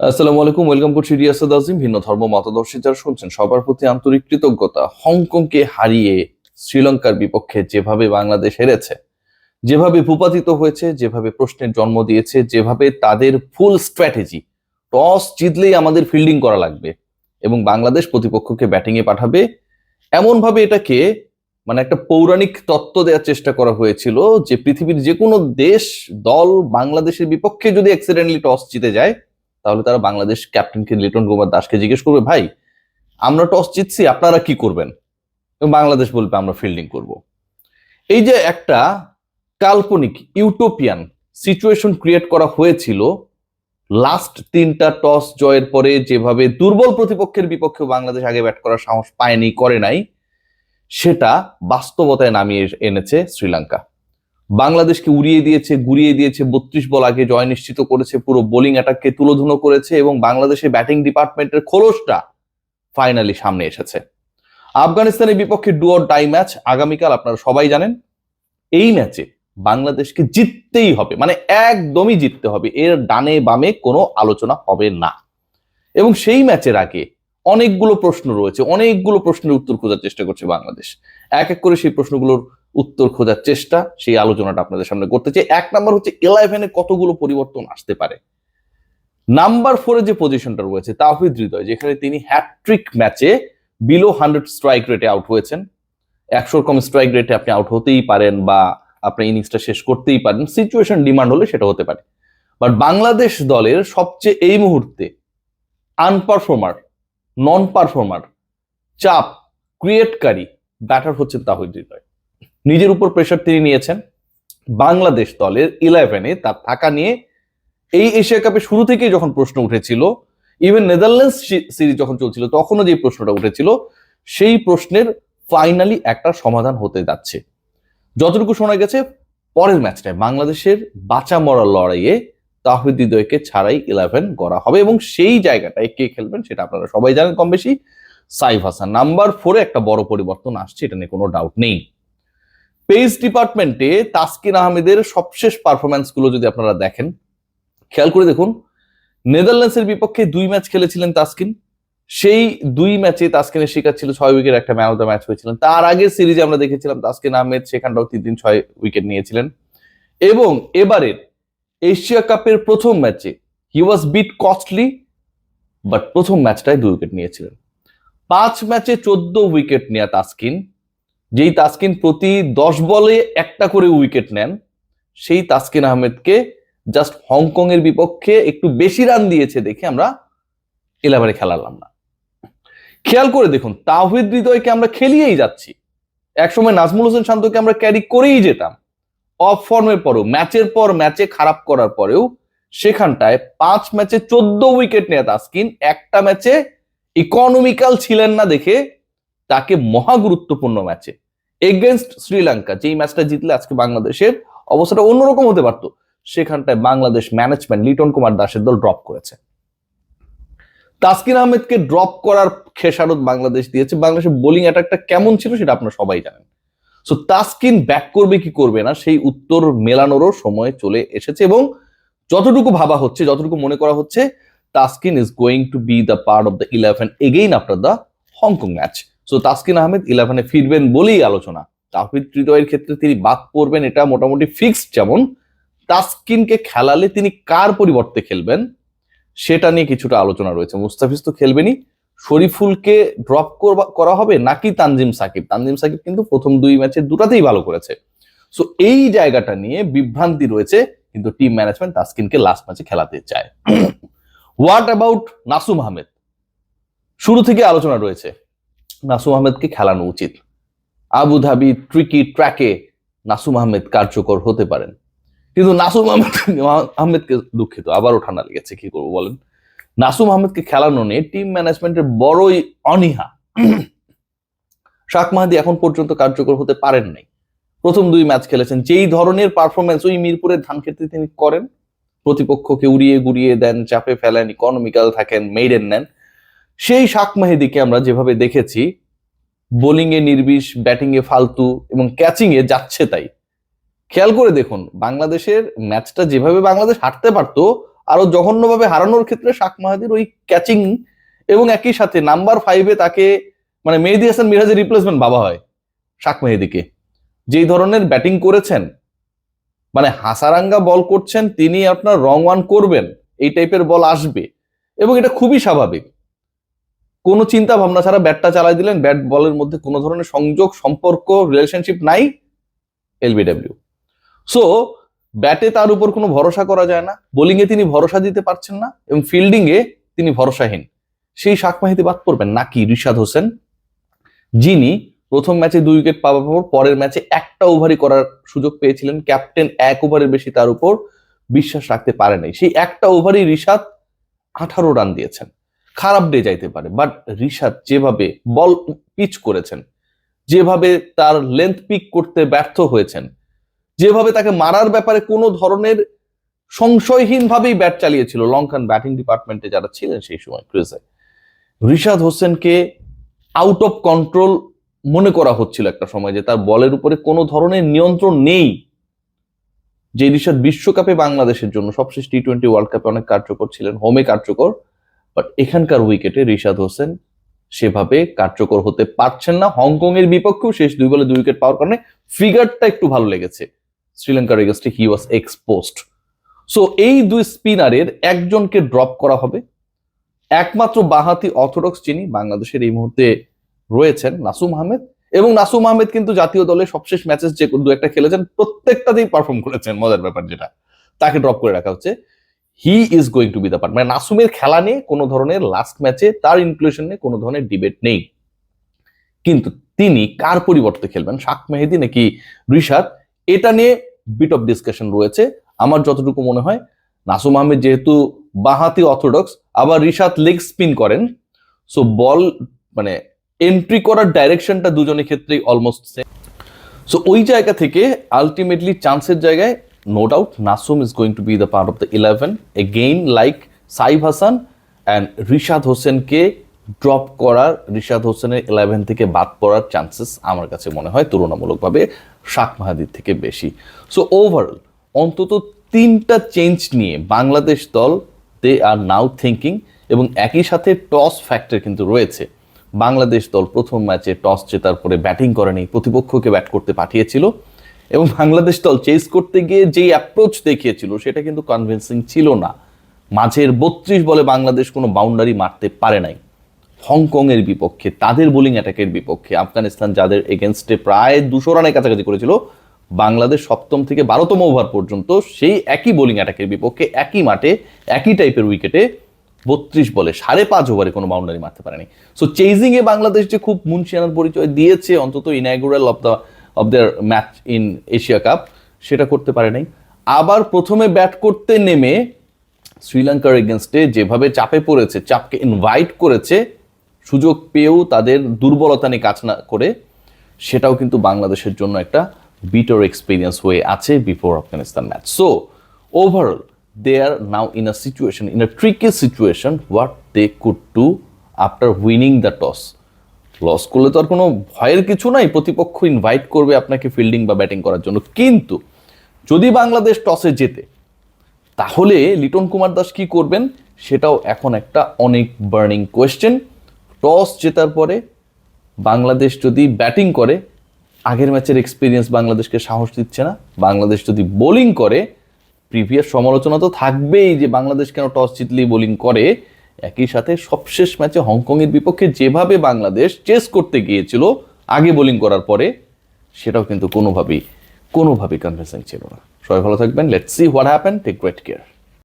আসসালামু আলাইকুম, ওয়েলকাম করছি আজিম। ভিন্ন ধর্ম, মতাদর্শী যারা শুনছেন, সবার প্রতি আন্তরিক কৃতজ্ঞতা। হংকংকে হারিয়ে শ্রীলঙ্কার বিপক্ষে যেভাবে বাংলাদেশ হেরেছে, যেভাবে ভূপাতিত হয়েছে, যেভাবে প্রশ্নের জন্ম দিয়েছে, যেভাবে তাদের ফুল স্ট্র্যাটেজি টস জিতলেই আমাদের ফিল্ডিং করা লাগবে এবং বাংলাদেশ প্রতিপক্ষকে ব্যাটিং এ পাঠাবে। এমন ভাবে এটাকে মানে একটা পৌরাণিক তত্ত্ব দেওয়ার চেষ্টা করা হয়েছিল যে পৃথিবীর যে কোনো দেশ, দল বাংলাদেশের বিপক্ষে যদি অ্যাক্সিডেন্টলি টস জিতে যায় তাহলে তারা বাংলাদেশ ক্যাপ্টেনকে লিটন কুমার দাসকে জিজ্ঞেস করবে, ভাই, আমরা টস জিতছি, আপনারা কি করবেন? বাংলাদেশ বলবে, আমরা ফিল্ডিং করব। এই যে একটা কাল্পনিক ইউটোপিয়ান সিচুয়েশন ক্রিয়েট করা হয়েছিল লাস্ট তিনটা টস জয়ের পরে যেভাবে দুর্বল প্রতিপক্ষের বিপক্ষে বাংলাদেশ আগে ব্যাট করার সাহস পায়নি, করে নাই, সেটা বাস্তবতায় নামিয়ে এনেছে শ্রীলঙ্কা। বাংলাদেশকে উড়িয়ে দিয়েছে, গুড়িয়ে দিয়েছে, বত্রিশ বল আগে জয় নিশ্চিত করেছে, পুরো বোলিং অ্যাটাককে তুলোধুনো করেছে এবং বাংলাদেশের ব্যাটিং ডিপার্টমেন্টের খোলসটা ফাইনালি সামনে এসেছে। আফগানিস্তানের বিপক্ষে ডুয়ার ডাই ম্যাচ আগামীকাল আপনারা সবাই জানেন, এই ম্যাচে বাংলাদেশকে জিততেই হবে মানে একদমই জিততে হবে, এর ডানে বামে কোনো আলোচনা হবে না। এবং সেই ম্যাচের আগে অনেকগুলো প্রশ্ন রয়েছে, অনেকগুলো প্রশ্নের উত্তর খোঁজার চেষ্টা করছে বাংলাদেশ। এক এক করে সেই প্রশ্নগুলোর উত্তর খোঁজার চেষ্টা, সেই আলোচনাটা আপনাদের সামনে করতে চাই। এক নাম্বার হচ্ছে ইলেভেনে কতগুলো পরিবর্তন আসতে পারে। নাম্বার ফোরে যে পজিশনটা রয়েছে তাহিদ হৃদয়, যেখানে তিনি হ্যাট্রিক ম্যাচে বিলো হান্ড্রেড স্ট্রাইক রেটে আউট হয়েছেন। একশোর কম স্ট্রাইক রেটে আপনি আউট হতেই পারেন বা আপনি ইনিংসটা শেষ করতেই পারেন। সিচুয়েশন ডিমান্ড হলে সেটা হতে পারে। বাট বাংলাদেশ দলের সবচেয়ে এই মুহূর্তে আনপারফর্মার নন পারফর্মার চাপ ক্রিয়েটকারী ব্যাটার হচ্ছেন তাহিদ হৃদয়। নিজের উপর প্রেশার তিনি নিয়েছেন। বাংলাদেশ দলের ইলেভেনে তার থাকা নিয়ে এই এশিয়া কাপে শুরু থেকেই যখন প্রশ্ন উঠেছিল ইভেন নেদারল্যান্ডস সিরিজ যখন চলছিল, তখনও যে প্রশ্নটা উঠেছিল, সেই প্রশ্নের ফাইনালি একটা সমাধান হতে যাচ্ছে। যতটুকু শোনা গেছে, পরের ম্যাচটায় বাংলাদেশের বাঁচা মরার লড়াইয়ে তাহিদ হৃদয়কে ছাড়াই ইলেভেন করা হবে এবং সেই জায়গাটায় কে খেলবেন সেটা আপনারা সবাই জানেন কম বেশি সাইফ হাসান। নাম্বার ফোরে একটা বড় পরিবর্তন আসছে, এটা নিয়ে কোনো ডাউট নেই। পেস ডিপার্টমেন্টে তাসকিন আহমেদের সবশেষ পারফরমেন্সগুলো যদি আপনারা দেখেন, খেয়াল করে দেখুন, নেদারল্যান্ডসের বিপক্ষে দুই ম্যাচ খেলেছিলেন তাসকিন। সেই দুই ম্যাচে তাসকিনের শিকার ছিল ছয় উইকেট একটা ম্যান অফ দ্য ম্যাচ হয়েছিলেন। তার আগের সিরিজে আমরা দেখেছিলাম তাসকিন আহমেদ সেখানটাও তিন দিন ছয় উইকেট নিয়েছিলেন। এবং এবারের এশিয়া কাপের প্রথম ম্যাচে he was bit costly but প্রথম ম্যাচটায় দুই উইকেট নিয়েছিলেন। পাঁচ ম্যাচে চোদ্দ উইকেট নেয়া তাসকিন। যেই তাসকিন প্রতি দশ বলে একটা করে উইকেট নেন, সেই তাসকিন আহমেদকে জাস্ট হংকং এর বিপক্ষে একটু বেশি রান দিয়েছে দেখে আমরা ইলেভারে খেলালাম না। খেয়াল করে দেখুন তাহিদ হৃদয়কে আমরা খেলিয়েই যাচ্ছি। একসময় নাজমুল হোসেন শান্তকে আমরা ক্যারি করেই যেতাম। অফ ফর্মের পরও ম্যাচের পর ম্যাচে খারাপ করার পরেও সেখানটায় পাঁচ ম্যাচে চোদ্দ উইকেট নেয়া তাসকিন, একটা ম্যাচে ইকোনমিক্যাল ছিলেন না দেখে তাকে মহা গুরুত্বপূর্ণ ম্যাচে এগেনস্ট শ্রীলঙ্কা যেই ম্যাচটা জিতলে আজকে বাংলাদেশের অবস্থাটা অন্যরকম হতে পারতো, সেখানটায় বাংলাদেশ ম্যানেজমেন্ট লিটন কুমার দাসের দল ড্রপ করেছে। তাসকিন আহমেদকে ড্রপ করার খেসারত বাংলাদেশ দিয়েছে। বাংলাদেশের বোলিং অ্যাটাকটা কেমন ছিল সেটা আপনারা সবাই জানেন। সো তাসকিন ব্যাক করবে কি করবে না, সেই উত্তর মেলানোরও সময় চলে এসেছে এবং যতটুকু ভাবা হচ্ছে, যতটুকু মনে করা হচ্ছে, Taskin is going to be the part of the eleven again after the Hong Kong match so Taskin Ahmed ইলেভেনে ফিরবেন বলেই আলোচনা। তাহিদ হৃদয়ের ক্ষেত্রে তিনি বাদ পড়বেন, এটা মোটামুটি ফিক্সড যেমন। তাসকিনকে খেলালে তিনি কার পরিবর্তে খেলবেন? সেটা নিয়ে কিছুটা আলোচনা রয়েছে। মুস্তাফিজ তো খেলবেনই। শরীফুলকে ড্রপ করা হবে নাকি তানজিম সাকিব? তানজিম সাকিব কিন্তু প্রথম দুই ম্যাচে দুটাতেই ভালো করেছে। সো এই জায়গাটা নিয়ে বিভ্রান্তি রয়েছে, কিন্তু টিম ম্যানেজমেন্ট তাসকিনকে লাস্ট ম্যাচে খেলাতে চায়। What about Nasum Ahmed? শুরু থেকে আলোচনা রয়েছে। নাসুম আহমেদকে খেলানো উচিত। আবুধাবি ট্রিকি ট্র্যাকে নাসুম আহমেদ কার্যকর হতে পারেন। কিন্তু নাসুম আহমেদ আহমেদকে দুঃখিত, আবারও ঠান্ডা লেগেছে, কি করব বলেন? নাসুম আহমেদকে খেলানো নিয়ে টিম ম্যানেজমেন্টের বড়ই অনীহা। শাক মাহাদি এখন পর্যন্ত কার্যকর হতে পারেন নাই। প্রথম দুই ম্যাচ খেলেছেন, যেই ধরনের পারফরমেন্স ওই মিরপুরের ধান খেতে তিনি করেন, প্রতিপক্ষকে উড়িয়ে গুড়িয়ে দেন, চাপে ফেলেন ইকোনমিক্যাল থাকেন মেইডেন নেন। সেই শাক মাহিদিকে আমরা যেভাবে দেখেছি বোলিং এ নির্বিষ ব্যাটিং এ ফালতু এবং ক্যাচিং এ যাচ্ছে তাই। খেয়াল করে দেখুন, বাংলাদেশের ম্যাচটা যেভাবে বাংলাদেশ হারতে পারতো আরও জঘন্যভাবে হারানোর ক্ষেত্রে শাক মাহাদির ওই ক্যাচিং এবং একই সাথে নাম্বার ফাইভে তাকে মানে মেহেদি হাসান মিরাজের রিপ্লেসমেন্ট বাবা হয় শাক মেহেদিকে। যেই ধরনের ব্যাটিং করেছেন মানে হাসারাঙ্গা বল করছেন, তিনি আপনার রং ওয়ান করবেন, এই টাইপের বল আসবে এবং এটা খুবই স্বাভাবিক। কোনো চিন্তা ভাবনা ছাড়া ব্যাটটা চালাই দিলেন। ব্যাট বলের মধ্যে কোনো ধরনের সংযোগ, সম্পর্ক রিলেশনশিপ নাই এলবিডব্লিউ। সো ব্যাটে তার উপর কোনো ভরসা করা যায় না। বোলিং এ তিনি ভরসা দিতে পারছেন না এবং ফিল্ডিং এ তিনি ভরসাহীন। সেই শাক মাহিতি বাদ পড়বেন নাকি রিশাদ হোসেন, যিনি প্রথম ম্যাচে দুই উইকেট পাওয়ার পর পরের ম্যাচে একটা ওভারই করার সুযোগ পেয়েছিলেন। ক্যাপ্টেন এক ওভারের বেশি তার উপর বিশ্বাস রাখতে পারে নাই সেই একটা ওভারই রিশাদ আঠারো রান দিয়েছেন। খারাপ ডে যাইতে পারে। বাট রিশাদ যেভাবে বল পিচ করেছেন, যেভাবে তার লেন্থ পিক করতে ব্যর্থ হয়েছেন, যেভাবে তাকে মারার ব্যাপারে কোনো ধরনের সংশয়হীন ভাবেই ব্যাট চালিয়েছিল লঙ্কান ব্যাটিং ডিপার্টমেন্টে যারা ছিলেন সেই সময় ক্রিজে রিশাদ হোসেনকে আউট অফ কন্ট্রোল মনে করা হচ্ছিল একটা সময় যে তার বলের উপরে কোনো ধরনের নিয়ন্ত্রণ নেই। যে রিশাদ বিশ্বকাপে বাংলাদেশের জন্য সবশেষ টি টোয়েন্টি ওয়ার্ল্ড কাপে অনেক কার্যকর ছিলেন হোমে কার্যকর। বাট এখানকার উইকেটে রিশাদ হোসেন সেভাবে কার্যকর হতে পারছেন না। হংকং এর বিপক্ষেও শেষ দুই বলে দুই উইকেট পাওয়ার কারণে ফিগারটা একটু ভালো লেগেছে। শ্রীলঙ্কার এগেস্টে হি ওয়াজ এক্সপোজড সো এই দুই স্পিনারের একজনকে ড্রপ করা হবে। একমাত্র বাহাতি অর্থোডক্স যিনি বাংলাদেশের এই মুহূর্তে রয়েছেন, নাসুম আহমেদ। এবং নাসুম আহমেদ কিন্তু জাতীয় দলে সবশেষ ম্যাচেস যে দু একটা খেলেছেন, প্রত্যেকটাতেই পারফর্ম করেছেন। মজার ব্যাপার যেটা। তাকে ড্রপ করে রাখা হচ্ছে। He is going to be the part মানে নাসুমের খেলা নিয়ে কোনো ধরনের লাস্ট ম্যাচে তার ইনক্লুশন নিয়ে কোনো ধরনের ডিবেট নেই। কিন্তু তিনি কার পরিবর্তে খেলবেন? শাক মেহেদি নাকি রিশাদ? এটা নিয়ে বিট অফ ডিসকাশন রয়েছে। আমার যতটুকু মনে হয়, নাসুম আহমেদ যেহেতু বাহাতি অর্থোডক্স আবার রিশাদ লেগ স্পিন করেন। সো বল মানে এন্ট্রি করার ডাইরেকশনটা দুজনের ক্ষেত্রেই অলমোস্ট সেম সো ওই জায়গা থেকে আলটিমেটলি চান্সের জায়গায় no doubt Nasum is going to be the part of the eleven again like Saif Hasan and Rishad হোসেনকে ড্রপ করার রিশাদ হোসেনের ইলেভেন থেকে বাদ পড়ার চান্সেস আমার কাছে মনে হয় তুলনামূলকভাবে শাক মাহাদির থেকে বেশি। সো ওভারঅল অন্তত তিনটা চেঞ্জ নিয়ে বাংলাদেশ দল দে আর নাও থিঙ্কিং এবং একই সাথে টস ফ্যাক্টর কিন্তু রয়েছে। বাংলাদেশ দল প্রথম ম্যাচে টস জেতার পরে ব্যাটিং করেনি, প্রতিপক্ষকে ব্যাট করতে পাঠিয়েছিল। এবং বাংলাদেশ দল চেস করতে গিয়ে যেই অ্যাপ্রোচ দেখিয়েছিল, সেটা কিন্তু কনভিন্সিং ছিল না। মাঝের বত্রিশ বলে বাংলাদেশ কোনো বাউন্ডারি মারতে পারে নাই। হংকং এর বিপক্ষে, তাদের বোলিং অ্যাটাকের বিপক্ষে, আফগানিস্তান যাদের এগেনস্টে প্রায় দুশো রানের কাছাকাছি করেছিল, বাংলাদেশ সপ্তম থেকে বারোতম ওভার পর্যন্ত সেই একই বোলিং অ্যাটাকের বিপক্ষে একই মাঠে, একই টাইপের উইকেটে বত্রিশ বলে সাড়ে পাঁচ ওভারে কোনো বাউন্ডারি মারতে পারেনি। সো চেজিং এ বাংলাদেশ যে খুব মুন্সিয়ানার পরিচয় দিয়েছে, অন্তত inaugural of the of their match in Asia cup সেটা করতে পারে নাই। আবার প্রথমে ব্যাট করতে নেমে শ্রীলঙ্কার এগেনস্টে যেভাবে চাপে পড়েছে, চাপকে ইনভাইট করেছে, সুযোগ পেয়েও তাদের দুর্বলতা নিয়ে কাজ না করে, সেটাও কিন্তু বাংলাদেশের জন্য একটা বিটার এক্সপিরিয়েন্স হয়ে আছে before Afghanistan match so overall they are now in a situation in a tricky situation what they could to after winning the toss loss করলে তো আর কোনো ভয়ের কিছু নাই। প্রতিপক্ষ ইনভাইট করবে আপনাকে ফিল্ডিং বা ব্যাটিং করার জন্য। কিন্তু যদি বাংলাদেশ টসে জেতে, তাহলে লিটন কুমার দাস কি করবেন? সেটাও এখন একটা অনেক বার্নিং কোয়েশ্চেন টস জেতার পরে বাংলাদেশ যদি ব্যাটিং করে, আগের ম্যাচের এক্সপিরিয়েন্স বাংলাদেশকে সাহস দিচ্ছে না। বাংলাদেশ যদি বোলিং করে প্রিভিয়াস সমালোচনা তো থাকবেই যে বাংলাদেশ কেন টস জিতলেই বোলিং করে। একই সাথে সবশেষ ম্যাচে হংকংয়ের বিপক্ষে যেভাবে বাংলাদেশ চেস করতে গিয়েছিল, আগে বোলিং করার পরে সেটাও কিন্তু কোনোভাবেই কোনোভাবেই কনভিন্সিং ছিল না। সবাই ভালো থাকবেন। Let's see what happen take great care